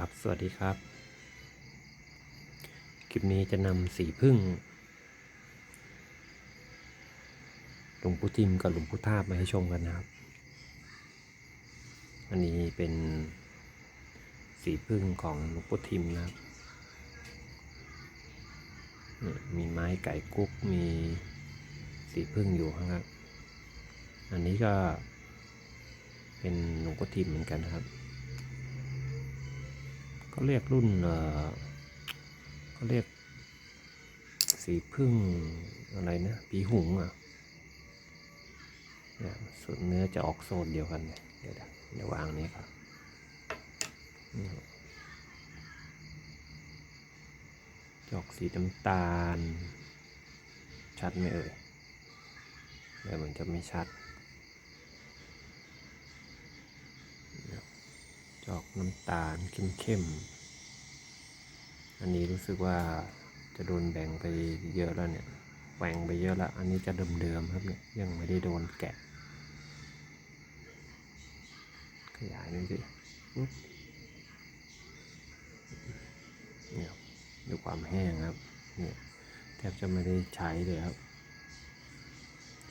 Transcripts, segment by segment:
ครับ สวัสดีครับ คลิปนี้จะนำสีพึ่งหลวงปู่ทิมกับหลวงปู่ทาบมาให้ชมกันนะครับ อันนี้เป็นสีพึ่งของหลวงปู่ทิมนะครับนี่มีไม้ไก่กุ๊กมีสีพึ่งอยู่ครับอันนี้ก็เป็นหลวงปู่ทิมเหมือนกันนะครับ เขาเรียกรุ่นเขาเรียก สีพึ่งอะไรนะปีหุงอะเนี่ยส่วนเนื้อจะออกโซนเดียวกันเลยเดี๋ยวเดี๋ยววางนี้ครับจออกสีน้ำตาล ชัดไหมเอ่ยเดี๋ยวมันจะไม่ชัด จอกน้ำตาลเข้มๆ อันนี้รู้สึกว่าจะโดนแบ่งไปเยอะแล้วเนี่ยแหว่งไปเยอะแล้ว อันนี้จะเดิมๆครับเนี่ยยังไม่ได้โดนแกะ ขยายน่อยสิปึ๊บเนี่ยดูความแห้งครับ เนี่ยแทบจะไม่ได้ใช้เลยครับ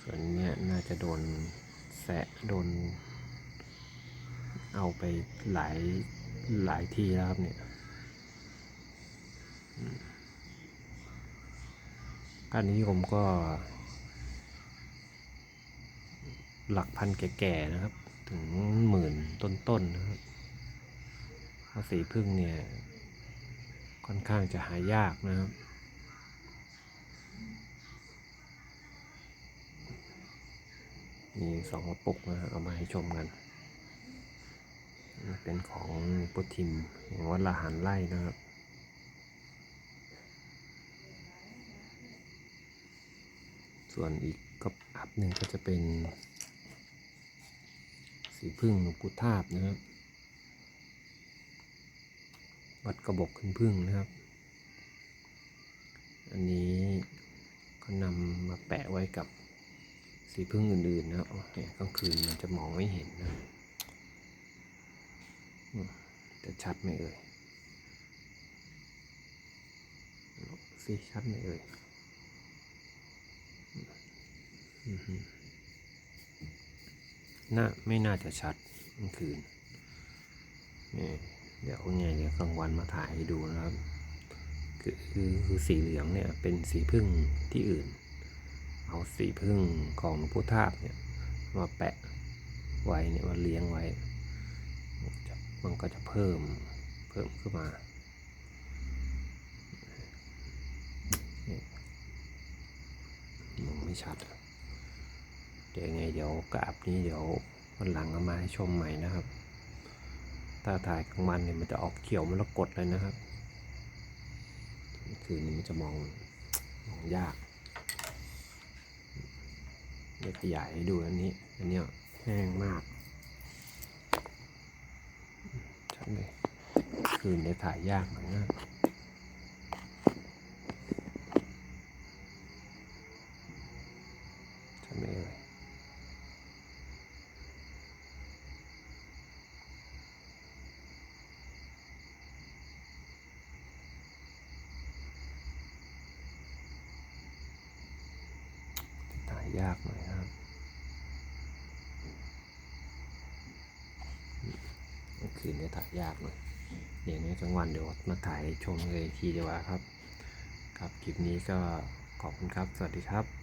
ส่วนเนี้ยน่าจะโดนแสะโดน เอาไปหลายหลายทีแล้วครับเนี่ยอันนี้ผมก็ หลักพันแก่ๆนะครับ ถึงหมื่นต้นๆนะครับเพราะสีพึ่งเนี่ย ค่อนข้างจะหายากนะครับมีสองกระปุกนะเอามาให้ชมกัน เป็นของปุทิมแห่งวัดละหารไร่นะครับส่วนอีกก็อับหนึ่งก็จะเป็น สีพึ่งหลวงปู่ทาบนะครับ วัดกระบอกขึ้นพึ่งนะครับ อันนี้ก็นำมาแปะไว้กับสีพึ่งอื่นๆนะครับเนี่ยกลางคืนมันจะมองไม่เห็นนะครับ จะชัดไหมเอ่ยสิชัดไหมเอ่ยน่าไม่น่าจะชัดกลางคืนนี่เดี๋ยวไงเดี๋ยวกลางวันมาถ่ายให้ดูนะครับคือคือสีเหลืองเนี่ยเป็นสีพึ่งที่อื่น เอาสีพึ่งของหลวงปู่ทาเนี่ยมาแปะไว้เนี่ยมาเลี้ยงไว้ มันก็จะเพิ่มเพิ่มขึ้นมานี่มองไม่ชัดเดี๋ยวไงเดี๋ยวกราบนี้เดี๋ยววันหลังเอามาให้ชมใหม่นะครับ ถ้าถ่ายกลางวันเนี่ยมันจะออกเขียวมรกตเลยนะครับคืนนี้มันจะมองมองยากเดี๋ยวขยายให้ดูอันนี้ อันเนี้ยแห้งมาก ชัด เลยคืนเนี่ยถ่ายยากหน่อยนะชัดไหมเอ่ยถ่ายยากหน่อยครับ กลางคืนเนี่ยถ่ายยากหน่อยเดี๋ยวนี้กลางวันเดี๋ยวมาถ่ายชมเลยทีเดียวครับ ครับคลิปนี้ก็ขอบคุณครับ สวัสดีครับ